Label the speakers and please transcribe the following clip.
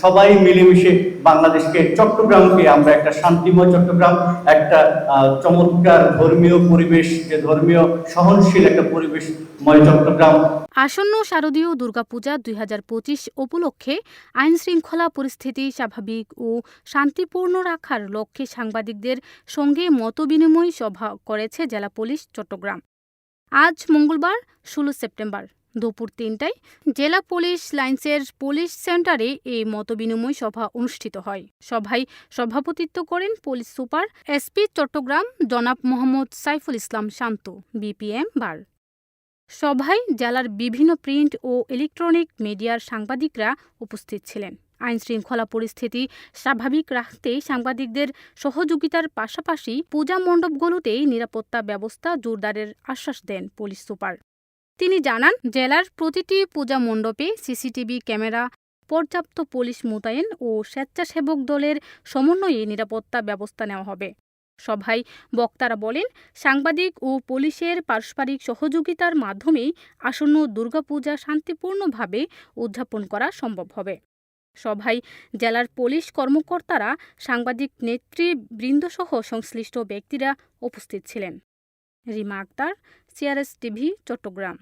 Speaker 1: সবাই মিলেমিশে বাংলাদেশকে, চট্টগ্রামকে, আমরা একটা শান্তিময় চট্টগ্রাম, একটা চমৎকার ধর্মীয় পরিবেশ, যে ধর্মীয় সহনশীল একটা চট্টগ্রাম।
Speaker 2: আসন্ন শারদীয় দুর্গাপূজা দুই হাজার পঁচিশ উপলক্ষে আইন শৃঙ্খলা পরিস্থিতি স্বাভাবিক ও শান্তিপূর্ণ রাখার লক্ষ্যে সাংবাদিকদের সঙ্গে মতবিনিময় সভা করেছে জেলা পুলিশ চট্টগ্রাম। আজ মঙ্গলবার, ষোলো সেপ্টেম্বর। দুপুর তিনটায় জেলা পুলিশ লাইন্সের পুলিশ সেন্টারে এই মতবিনিময় সভা অনুষ্ঠিত হয়। সভায় সভাপতিত্ব করেন পুলিশ সুপার এসপি চট্টগ্রাম, জনাব মোহাম্মদ সাইফুল ইসলাম শান্ত বিপিএম বার। সভায় জেলার বিভিন্ন প্রিন্ট ও ইলেকট্রনিক মিডিয়ার সাংবাদিকরা উপস্থিত ছিলেন। আইন শৃঙ্খলা পরিস্থিতি স্বাভাবিক রাখতে সাংবাদিকদের সহযোগিতার পাশাপাশি পূজা মণ্ডপগুলোতেই নিরাপত্তা ব্যবস্থা জোরদারের আশ্বাস দেন পুলিশ সুপার। তিনি জানান, জেলার প্রতিটি পূজা মণ্ডপে সিসিটিভি ক্যামেরা, পর্যাপ্ত পুলিশ মোতায়েন ও স্বেচ্ছাসেবক দলের সমন্বয়ে নিরাপত্তা ব্যবস্থা নেওয়া হবে। সভায় বক্তারা বলেন, সাংবাদিক ও পুলিশের পারস্পরিক সহযোগিতার মাধ্যমেই আসন্ন দুর্গাপূজা শান্তিপূর্ণভাবে উদযাপন করা সম্ভব হবে। সভায় জেলার পুলিশ কর্মকর্তারা, সাংবাদিক নেতৃবৃন্দসহ সংশ্লিষ্ট ব্যক্তিরা উপস্থিত ছিলেন। Rima Akter, CRS TV, Chattogram.